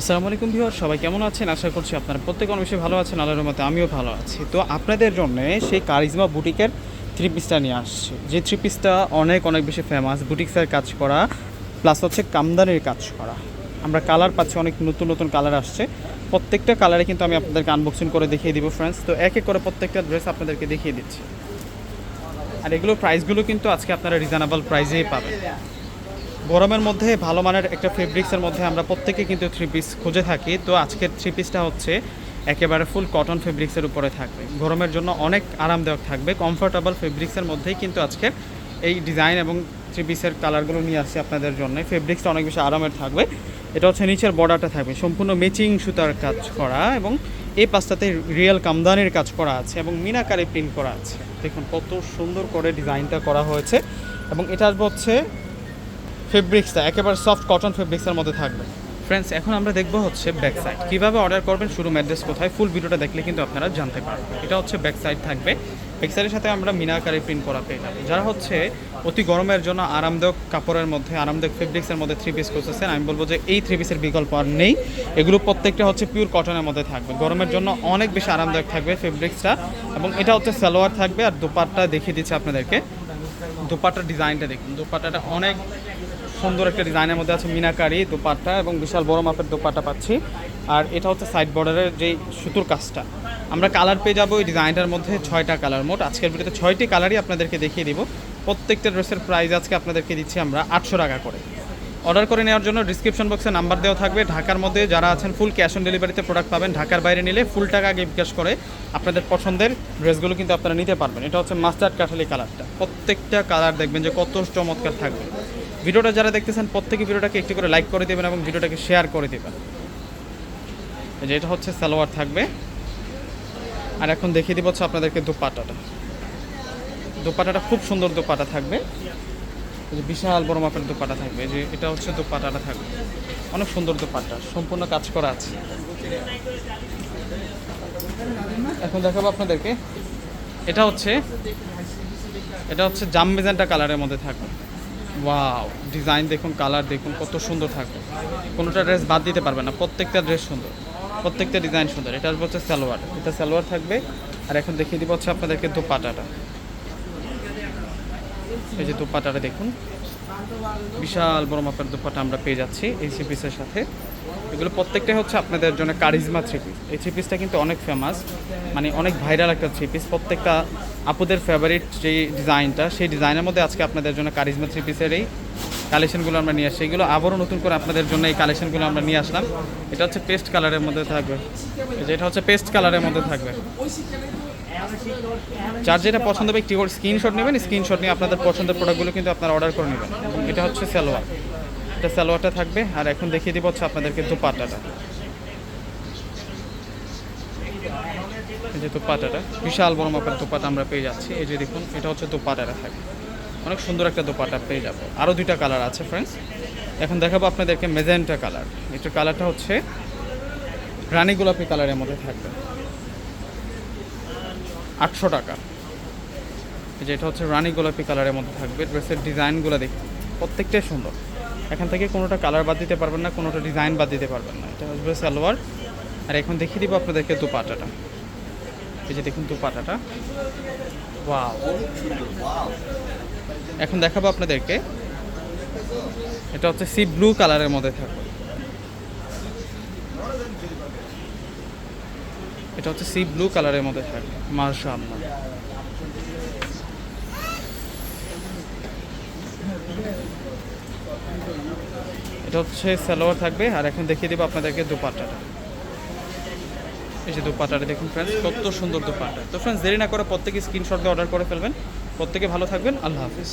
আসসালামু আলাইকুম ভিউয়ার সবাই কেমন আছেন? আশা করছি আপনারা প্রত্যেক অনেক ভালো আছেন, আল্লাহর মতে আমিও ভালো আছি। তো আপনাদের জন্য সেই কারিজমা বুটিকের থ্রি পিসটা নিয়ে আসছে। যে থ্রি পিসটা অনেক অনেক বেশি ফেমাস বুটিক্সের কাজ করা প্লাস হচ্ছে কামদানির কাজ করা। আমরা কালার পাচ্ছি, অনেক নতুন নতুন কালার আসছে। প্রত্যেকটা কালারে কিন্তু আমি আপনাদেরকে আনবক্সিং করে দেখিয়ে দিব ফ্রেন্ডস তো এক এক করে প্রত্যেকটা ড্রেস আপনাদেরকে দেখিয়ে দিচ্ছি। আর এগুলো প্রাইসগুলো কিন্তু আজকে আপনারা রিজনেবল প্রাইসেই পাবেন। গরমের মধ্যে ভালো মানের একটা ফেব্রিক্সের মধ্যে আমরা প্রত্যেকে কিন্তু থ্রি পিস খুঁজে থাকি। তো আজকের থ্রি পিসটা হচ্ছে একেবারে ফুল কটন ফেব্রিক্সের উপরে থাকবে। গরমের জন্য অনেক আরামদায়ক থাকবে। কমফোর্টেবল ফেব্রিক্সের মধ্যেই কিন্তু আজকে এই ডিজাইন এবং থ্রি পিসের কালারগুলো নিয়ে আসছি আপনাদের জন্য। ফেব্রিক্সটা অনেক বেশি আরামের থাকবে। এটা হচ্ছে নিচের বর্ডারটা থাকবে। সম্পূর্ণ ম্যাচিং সুতার কাজ করা এবং এই পাঁচটাতে রিয়েল কামদানির কাজ করা আছে এবং মিনাকারে প্রিন্ট করা আছে। দেখুন কত সুন্দর করে ডিজাইনটা করা হয়েছে এবং এটা আসবে হচ্ছে ফেব্রিক্সটা একেবারে সফট কটন ফেব্রিক্সের মধ্যে থাকবে। ফ্রেন্ডস এখন আমরা দেখব হচ্ছে ব্যাক সাইড কীভাবে অর্ডার করবেন শুরু অ্যাড্রেস কোথায় ফুল ভিডিওটা দেখলে কিন্তু আপনারা জানতে পারবেন। এটা হচ্ছে ব্যাক সাইড থাকবে। ব্যাক সাইডের সাথে আমরা মিনাকারি প্রিন্ট করা পেয়ে যাব। যারা হচ্ছে অতি গরমের জন্য আরামদায়ক কাপড়ের মধ্যে, আরামদায়ক ফেব্রিক্সের মধ্যে থ্রি পিস করতেছেন, আমি বলব যে এই থ্রি পিসের বিকল্প আর নেই। এগুলো প্রত্যেকটা হচ্ছে পিওর কটনের মধ্যে থাকবে। গরমের জন্য অনেক বেশি আরামদায়ক থাকবে ফেব্রিক্সটা এবং এটা হচ্ছে সালোয়ার থাকবে। আর দোপাট্টা দেখিয়ে দিচ্ছে আপনাদেরকে। দোপাট্টার ডিজাইনটা দেখুন। দোপাট্টাটা অনেক সুন্দর একটা ডিজাইনের মধ্যে আছে মিনাকারি দোপাট্টা এবং বিশাল বড় মাপের দোপাট্টা পাচ্ছি। আর এটা হচ্ছে সাইড বর্ডারের যে সুতোর কাজটা। আমরা কালার পেয়ে যাব এই ডিজাইনটার মধ্যে ছয়টা কালার মোট। আজকের ভিডিওতে ছয়টি কালারই আপনাদেরকে দেখিয়ে দিব। প্রত্যেকটা ড্রেসের প্রাইস আজকে আপনাদেরকে দিচ্ছি আমরা আটশো টাকা করে। অর্ডার করে নেওয়ার জন্য ডিসক্রিপশন বক্সে নাম্বার দেওয়া থাকবে। ঢাকার মধ্যে যারা আছেন ফুল ক্যাশ অন ডেলিভারিতে প্রোডাক্ট পাবেন, ঢাকার বাইরে নিলে ফুল টাকা আগে বিকাশ করে আপনাদের পছন্দের ড্রেসগুলো কিন্তু আপনারা নিতে পারবেন। এটা হচ্ছে মাস্টার্ড কাঠালি কালারটা প্রত্যেকটা কালার দেখবেন যে কত চমৎকার থাকবে। ভিডিওটা যারা দেখতেছেন, প্রত্যেকে ভিডিওটাকে একটি করে লাইক করে দেবেন এবং ভিডিওটাকে শেয়ার করে দেবেন। যে এটা হচ্ছে সালোয়ার থাকবে। আর এখন দেখিয়ে দিব হচ্ছে আপনাদেরকে দোপাটাটা। দোপাটাটা খুব সুন্দর দোপাটা থাকবে। যে বিশাল বড় মাপের দোপাটা থাকবে। যে এটা হচ্ছে দোপাটাটা থাকবে। অনেক সুন্দর দোপাটা, সম্পূর্ণ কাজ করা আছে। এখন দেখাবো আপনাদেরকে। এটা হচ্ছে এটা হচ্ছে জাম কালারের মধ্যে থাকবে। ওয়াও ডিজাইন দেখুন কালার দেখুন, কত সুন্দর থাকবে। কোনোটা ড্রেস বাদ দিতে পারবে না, প্রত্যেকটা ড্রেস সুন্দর, প্রত্যেকটা ডিজাইন সুন্দর। এটা হচ্ছে সালোয়ার, এটা সালোয়ার থাকবে। আর এখন দেখিয়ে দিব হচ্ছে আপনাদেরকে দোপাটাটা। এই যে দোপাটাটা দেখুন, বিশাল বড় মাপের দোপাটা আমরা পেয়ে যাচ্ছি, এই সি পিসের সাথে। এগুলো প্রত্যেকটাই হচ্ছে আপনাদের জন্য কারিজমা থ্রি পিস। এই থ্রি পিসটা কিন্তু অনেক ফেমাস মানে অনেক ভাইরাল একটা থ্রি পিস। প্রত্যেকটা আপুদের ফেভারিট যে ডিজাইনটা সেই ডিজাইনের মধ্যে আজকে আপনাদের জন্য কারিজমা থ্রি পিসের এই কালেকশনগুলো আমরা নিয়ে আসছি। এগুলো আবারও নতুন করে আপনাদের জন্য এই কালেকশনগুলো আমরা নিয়ে আসলাম। এটা হচ্ছে পেস্ট কালারের মধ্যে থাকবে। এই যে এটা হচ্ছে পেস্ট কালারের মধ্যে থাকবে। যার যেটা পছন্দ হবে একটি করে স্ক্রিনশট নেবেন। স্ক্রিনশট নিয়ে আপনাদের পছন্দের প্রোডাক্টগুলো কিন্তু আপনারা অর্ডার করে নেবেন। এটা হচ্ছে সালোয়ার। এটা সালোয়ারটা থাকবে, আর এখন দেখিয়ে দিব হচ্ছে আপনাদেরকে দুপাটাটা। এই যে দোপাট্টাটা বিশাল বড় মাপের দোপাটা আমরা পেয়ে যাচ্ছি। এই যে দেখুন, এটা হচ্ছে দোপাটাটা থাকবে। অনেক সুন্দর একটা দোপাটা পেয়ে যাব। আরও দুইটা কালার আছে ফ্রেন্ডস এখন দেখাবো আপনাদেরকে মেজেন্টা কালার। এটার কালারটা হচ্ছে রানী গোলাপি কালারের মধ্যে থাকবে। আটশো টাকা। এই যে এটা হচ্ছে রানী গোলাপি কালারের মধ্যে থাকবে। ড্রেসের ডিজাইনগুলো দেখুন, প্রত্যেকটাই সুন্দর। এখান থেকে কোনোটা কালার বাদ দিতে পারবেন না, কোনোটা ডিজাইন বাদ দিতে পারবেন না। এটা আসবে সালোয়ার। আর এখন দেখিয়ে দিব আপনাদেরকে দুপাটাটা। এই যে দেখুন দুপাটাটা। ওয়াও এখন দেখাবো আপনাদেরকে। এটা হচ্ছে সি ব্লু কালারের মধ্যে থাকবে। এটা হচ্ছে সি ব্লু কালারের মধ্যে থাকবে মার্শাল্লাহ এটা হচ্ছে সালোয়ার থাকবে। আর এখন দেখিয়ে দেবো আপনাদেরকে দুপাট্টাটা। এই যে দুপাটাটা দেখুন ফ্রেন্ডস কত সুন্দর দুপাট্টা। তো ফ্রেন্ডস দেরি না করে প্রত্যেকে স্ক্রিনশট দিয়ে অর্ডার করে ফেলবেন। প্রত্যেকে ভালো থাকবেন। আল্লাহ হাফিজ।